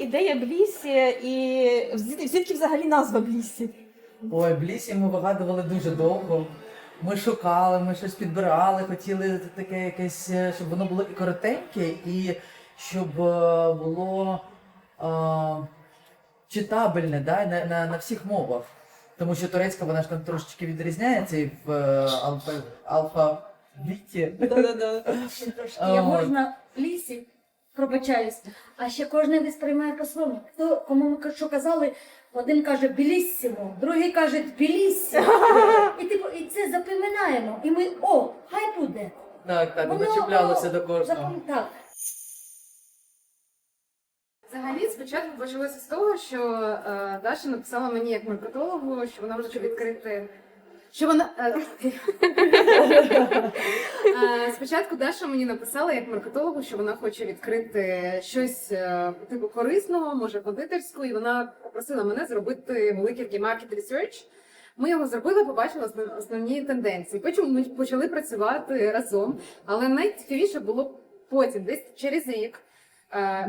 ідея Блісі і звід- звідки взагалі назва Блісі? Ой, Блісі ми вигадували дуже довго. Ми шукали, ми щось підбирали, хотіли таке якесь, е, щоб воно було і коротеньке, і щоб е, було е, читабельне да, на, на, на всіх мовах. Тому що турецька вона ж там трошечки відрізняється і в алфа, алфавіті. Да-да-да. Ще трошки. А, Я можна лісі, пробачаюсь, а ще кожен висприймає по-своєму. Хто кому ми що казали, один каже біліссимо, другий каже біліссимо. І типу, і це запам'ятаємо. І ми, о, хай буде. Так, так, Воно- чіплялося до кожного. запам- Так. Взагалі, спочатку почалося з того, що е, Даша написала мені як маркетологу, що вона хоче відкрити. Що вона е, е, спочатку Даша мені написала як маркетологу, що вона хоче відкрити щось е, типу корисного, може кондитерську, і вона попросила мене зробити великий такий market research. Ми його зробили, побачили основ- основні тенденції. Потім ми почали працювати разом. Але найцікавіше було потім, десь через рік.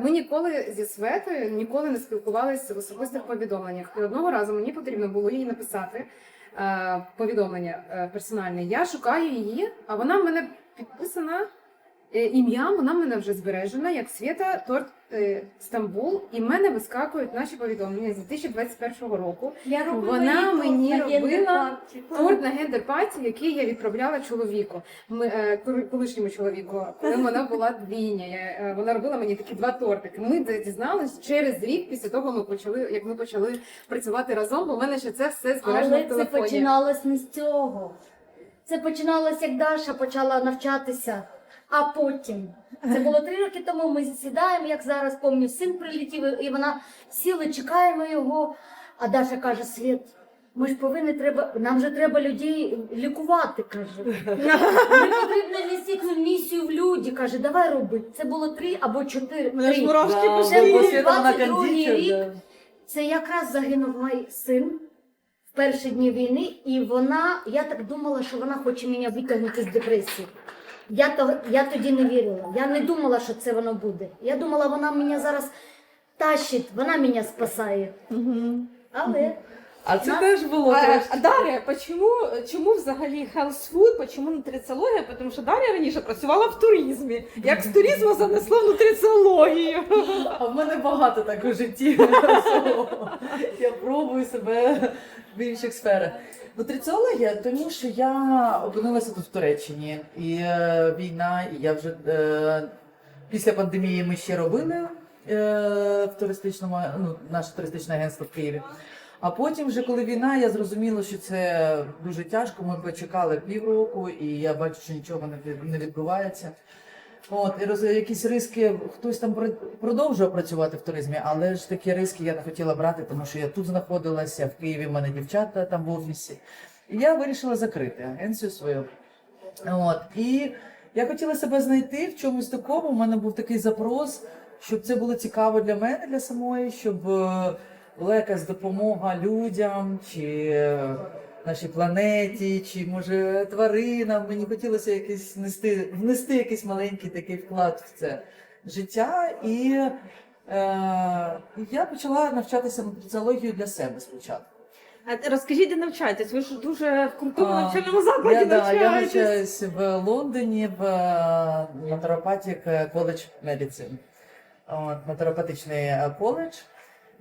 Ми ніколи зі Светою ніколи не спілкувалися в особистих повідомленнях. І одного разу мені потрібно було їй написати повідомлення е, персональне. Я шукаю її, а вона в мене підписана е, ім'я, вона в мене вже збережена, як Свята Торт е, Стамбул, і в мене вискакують наші повідомлення з 2021 року. Я робила Вона мені на робила. Торт на гендер паті, який я відправляла чоловіку, ми, е, колишньому чоловіку, коли вона була двійня. Я, е, вона робила мені такі два тортики. Ми дізналися через рік після того, ми почали, як ми почали працювати разом, бо в мене ще це все збережено Але в це починалось не з цього. Це починалось, як Даша почала навчатися, а потім. Це було три роки тому. Ми сідаємо, як зараз пам'ятаю, син прилетів, і вона сіли, чекаємо його. А Даша каже: Світ, ми ж повинні треба, нам же треба людей лікувати. каже. Ми потрібно нести цю місію в люди. каже, давай роби. Це було три або чотири. Мене ж три. мурашки Да, Це був бо Свята вона 22-й рік. Це якраз загинув мій син в перші дні війни, і вона, я так думала, що вона хоче мене витягнути з депресії. Я, то, я тоді не вірила. Я не думала, що це воно буде. Я думала, вона мене зараз тащить, вона мене спасає. Але А це Нас- теж було А, трошки. Дар'я, почему, чому взагалі health food, почему нутриціологія? Тому що Дар'я раніше працювала в туризмі. Як з туризму занесло в нутриціологію. А в мене багато так у житті. Я пробую себе в інших сферах. Нутриціологія, тому що я опинилася тут в Туреччині. І е, війна, і я вже е, після пандемії ми ще робили е, в туристичному, ну, наше туристичне агентство в Києві. А потім, вже коли війна, я зрозуміла, що це дуже тяжко. Ми почекали півроку, і я бачу, що нічого не не відбувається. От, і роз, якісь риски, хтось там про- продовжував працювати в туризмі, але ж такі риски я не хотіла брати, тому що я тут знаходилася, в Києві в мене дівчата там в офісі. І я вирішила закрити агенцію свою. От, і я хотіла себе знайти в чомусь такому. У мене був такий запрос, щоб це було цікаво для мене, для самої, щоб е, була якась допомога людям чи нашій планеті, чи може тваринам. Мені хотілося якийсь нести, внести якийсь маленький такий вклад в це життя. І е, я почала навчатися нутриціологію для себе спочатку. А розкажіть, де навчаєтесь? Ви ж дуже в крутому А, навчальному закладі Я, да, я навчаєтесь. навчаюсь в Лондоні в е, Naturopathic College Medicine. От, Натуропатичний е, коледж.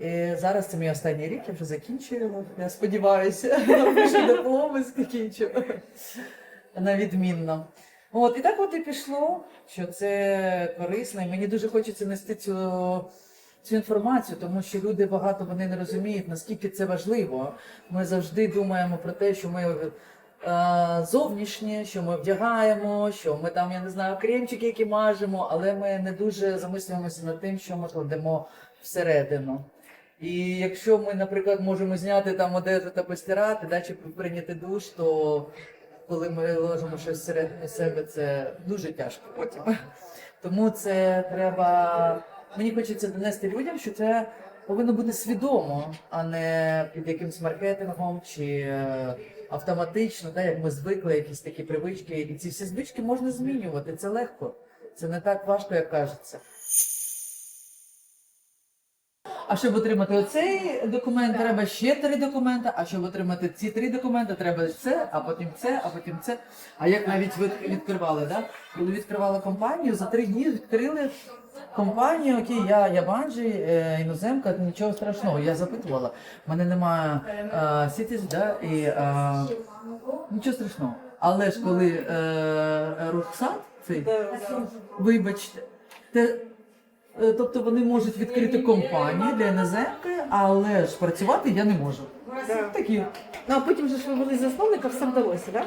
І зараз це мій останній рік, я вже закінчую. Я сподіваюся, напишу диплом і закінчу. На відмінно. От, і так от і пішло, що це корисно. І мені дуже хочеться нести цю, цю інформацію, тому що люди багато вони не розуміють, наскільки це важливо. Ми завжди думаємо про те, що ми е, зовнішнє, що ми вдягаємо, що ми там, я не знаю, кремчики, які мажемо, але ми не дуже замислюємося над тим, що ми кладемо всередину. І якщо ми, наприклад, можемо зняти там одежу та постирати, да, чи прийняти душ, то коли ми ложимо щось всередину себе, це дуже тяжко потім. Тому це треба. Мені хочеться донести людям, що це повинно бути свідомо, а не під якимсь маркетингом чи е, автоматично, так, як ми звикли, якісь такі привички. І ці всі звички можна змінювати. Це легко. Це не так важко, як кажеться. А щоб отримати оцей документ, треба ще три документи. А щоб отримати ці три документи, треба це, а потім це, а потім це. А як навіть ви відкривали, да? Коли відкривали компанію, за три дні відкрили компанію, окей, я, я банджі, е, іноземка, нічого страшного. Я запитувала. У мене немає е, сітіс, да, і е, нічого страшного. Але ж коли е, Рухсат, цей, вибачте, те, Е, Тобто вони можуть відкрити компанію для іноземки, але ж працювати я не можу. Такі. Ну а потім же ж ви були засновника, все вдалося, так?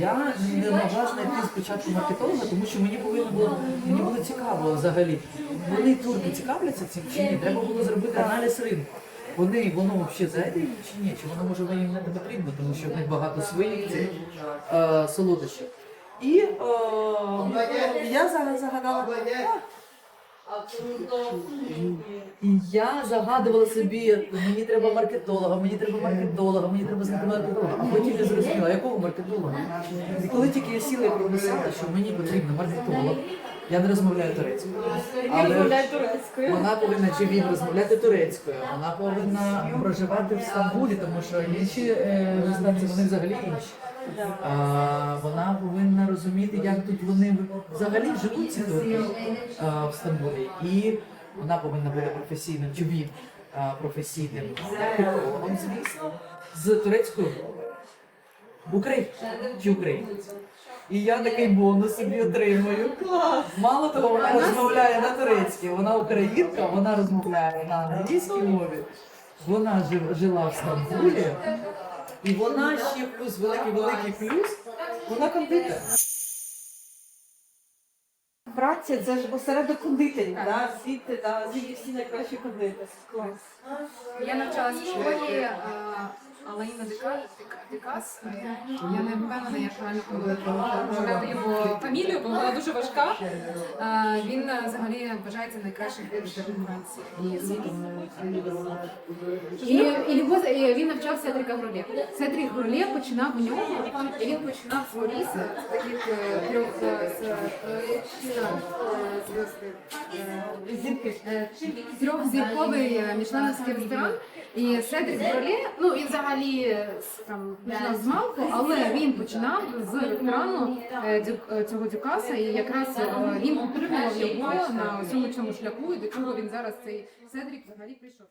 Я не могла знайти спочатку маркетолога, тому що мені повинно було мені було цікаво взагалі. Вони турки цікавляться цим чи ні? Треба було зробити аналіз ринку. Вони воно взагалі зайде чи ні? Чи воно може їм не потрібно, тому що в них багато своїх цих е, солодощів. І о, я зараз загадала. І я загадувала собі, мені треба маркетолога, мені треба маркетолога, мені треба знати маркетолога. А потім я зрозуміла, якого маркетолога? І коли тільки я сіла і прописала, що мені потрібен маркетолог, я не розмовляю турецькою. Але турецькою. вона повинна чи він розмовляти турецькою, вона повинна проживати в Стамбулі, тому що інші е, резиденції вони взагалі інші. А, вона повинна розуміти, як тут вони взагалі живуть ці турки а, в Стамбулі. І вона повинна бути професійним, чи він професійним звісно, з турецькою мовою. В Україні чи українець. І я такий бонус собі отримую. Мало того, вона розмовляє на турецькій, вона українка, вона розмовляє на англійській мові. Вона жив- жила в Стамбулі, і вона ще плюс великий великий плюс. Вона кондитер. Праця це ж осередок кондитерів, да? звідти да, звідти всі найкращі кондитери. Клас. Я навчалася в школі е, Алаїна Дека- Декас. Е, Я не впевнена, як правильно промовляти його фамілію, бо вона дуже важка. Е, Він е, взагалі вважається найкращим Франції і. І, і, любов- і він навчав Седріка Гролє. Седрік Гролє починав у нього, і він починав з Моріса, з таких е, трьох е, з, е, е. Е. Е, трьохзірковий е, мішленовський ресторан. І Седрік Бролє, ну він взагалі с- там починав з малку, але він починав з екрану е, е, цього дюкаса, і якраз е, він підтримував його на цьому цьому шляху, і до чого він зараз цей Седрік взагалі прийшов.